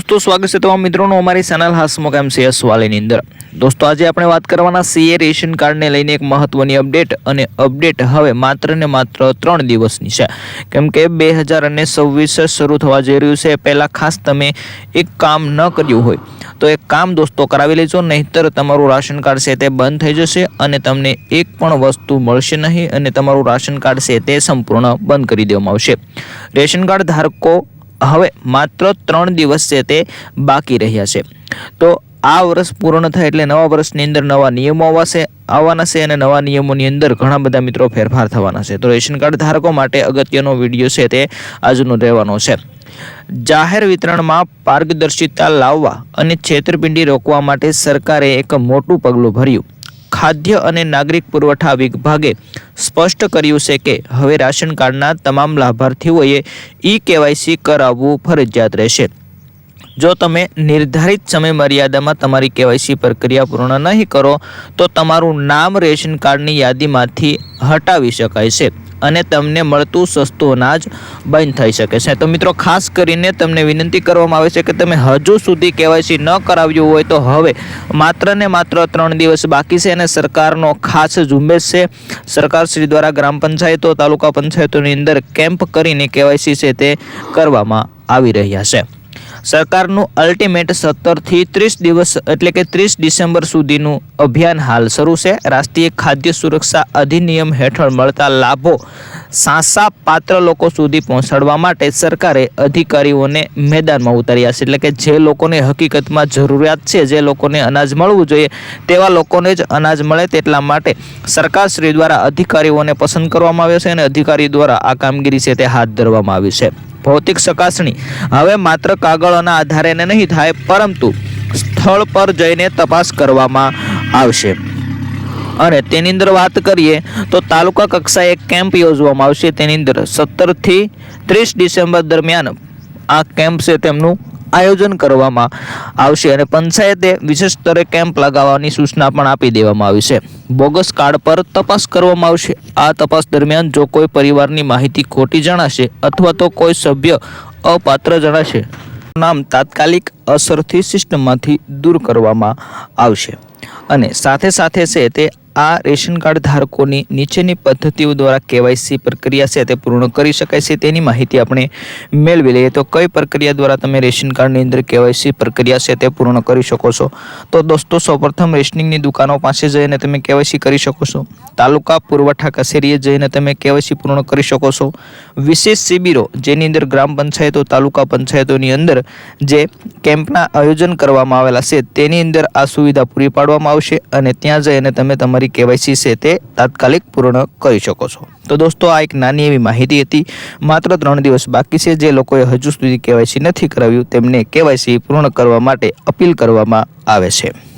દોસ્તો, સ્વાગત છે તમામ મિત્રોનો અમારી ચેનલ હાસમુખ એમ સીએસ વાલીની અંદર. દોસ્તો, આજે આપણે વાત કરવાના સીએ રેશન કાર્ડને લઈને એક મહત્વની અપડેટ અને અપડેટ હવે માત્ર ને માત્ર ત્રણ દિવસની છે. કેમ કે બે હજાર અને છવ્વીસ શરૂ થવા જઈ રહ્યું છે. પહેલાં ખાસ તમે એક કામ ન કર્યું હોય તો એક કામ દોસ્તો કરાવી લેજો, નહીંતર તમારું રાશન કાર્ડ છે તે બંધ થઈ જશે અને તમને એક પણ વસ્તુ મળશે નહીં અને તમારું રાશન કાર્ડ છે તે સંપૂર્ણ બંધ કરી દેવામાં આવશે. રેશન કાર્ડ ધારકો હવે માત્ર ત્રણ દિવસ છે તે બાકી રહ્યા છે. તો આ વર્ષ પૂર્ણ થાય એટલે નવા વર્ષની અંદર નવા નિયમો આવશે, આવવાના છે અને નવા નિયમોની અંદર ઘણા બધા મિત્રો ફેરફાર થવાના છે. તો રેશન કાર્ડ ધારકો માટે અગત્યનો વીડિયો છે તે આજનો રહેવાનો છે. જાહેર વિતરણમાં પારદર્શિતા લાવવા અને છેતરપિંડી રોકવા માટે સરકારે એક મોટું પગલું ભર્યું. ખાદ્ય અને નાગરિક પુરવઠા વિભાગે સ્પષ્ટ કર્યું છે કે હવે રાશન કાર્ડના તમામ લાભાર્થીઓએ ઈ કેવાયસી કરાવવું ફરજિયાત રહેશે. જો તમે નિર્ધારિત સમય મર્યાદામાં તમારી કેવાયસી પ્રક્રિયા પૂર્ણ નહીં કરો, તો તમારું નામ રેશન કાર્ડની યાદીમાંથી હટાવી શકાય છે. અને તમને મળતું સસ્તું અનાજ બંધ થઈ શકે છે. તો મિત્રો, ખાસ કરીને તમને વિનંતી કરવામાં આવે છે કે તમે હજુ સુધી કેવાયસી ન કરાવ્યું હોય તો હવે માત્ર ને માત્ર ત્રણ દિવસ બાકી છે અને સરકારનો ખાસ ઝુંબેશ છે. સરકાર શ્રી દ્વારા ગ્રામ પંચાયતો, તાલુકા પંચાયતોની અંદર કેમ્પ કરીને કેવાયસી છે તે કરવામાં આવી રહ્યા છે. સરકારનું અલ્ટિમેટ સત્તરથી ત્રીસ દિવસ એટલે કે ત્રીસ ડિસેમ્બર સુધીનું અભિયાન હાલ શરૂ છે. રાષ્ટ્રીય ખાદ્ય સુરક્ષા અધિનિયમ હેઠળ મળતા લાભો સાસા પાત્ર લોકો સુધી પહોંચાડવા માટે સરકારે અધિકારીઓને મેદાનમાં ઉતાર્યા છે. એટલે કે જે લોકોને હકીકતમાં જરૂરિયાત છે, જે લોકોને અનાજ મળવું જોઈએ, તેવા લોકોને જ અનાજ મળે તેટલા માટે સરકારશ્રી દ્વારા અધિકારીઓને પસંદ કરવામાં આવ્યો છે અને અધિકારી દ્વારા આ કામગીરી છે તે હાથ ધરવામાં આવી છે. ભૌતિક ચકાસણી. હવે માત્ર કાગળોના આધારે નહીં થાય, પરંતુ સ્થળ પર જઈને તપાસ કરવામાં આવશે. અને તેની અંદર વાત કરીએ તો તાલુકા કક્ષાએ કેમ્પ યોજવામાં આવશે. તેની અંદર સત્તરથી ત્રીસ ડિસેમ્બર દરમિયાન આ કેમ્પ છે તેમનું આયોજન કરવામાં આવશે અને પંચાયતે વિશેષ સ્તરે કેમ્પ લગાવવાની સૂચના પણ આપી દેવામાં આવી છે. બોગસ કાર્ડ પર તપાસ કરવામાં આવશે. આ તપાસ દરમિયાન જો કોઈ પરિવારની માહિતી ખોટી જણાશે અથવા તો કોઈ સભ્ય અપાત્ર જણાશે, નામ તાત્કાલિક અસરથી સિસ્ટમમાંથી દૂર કરવામાં આવશે. અને સાથે સાથે છે તે આ રેશન કાર્ડ ધારકોની નીચેની પદ્ધતિઓ દ્વારા કેવાયસી પ્રક્રિયા છે તે પૂર્ણ કરી શકાય છે તેની માહિતી આપણે મેળવી લઈએ. તો કઈ પ્રક્રિયા દ્વારા તમે રેશન કાર્ડની અંદર કેવાયસી પ્રક્રિયા છે તે પૂર્ણ કરી શકો છો? તો દોસ્તો, સૌપ્રથમ રેશનિંગની દુકાનો પાસે જઈને તમે કેવાયસી કરી શકો છો. તાલુકા પુરવઠા કચેરીએ જઈને તમે કેવાયસી પૂર્ણ કરી શકો છો. વિશેષ શિબિરો જેની અંદર ગ્રામ પંચાયતો, તાલુકા પંચાયતોની અંદર જે કેમ્પના આયોજન કરવામાં આવેલા છે તેની અંદર આ સુવિધા પૂરી પાડવામાં આવશે અને ત્યાં જઈને તમે તમારી કેવાયસી છે તે તાત્કાલિક પૂર્ણ કરી શકો છો. તો દોસ્તો, આ એક નાની એવી માહિતી હતી. માત્ર ત્રણ દિવસ બાકી છે. જે લોકોએ હજુ સુધી કેવાયસી નથી કરાવ્યું, તેમને કેવાયસી પૂર્ણ કરવા માટે અપીલ કરવામાં આવે છે.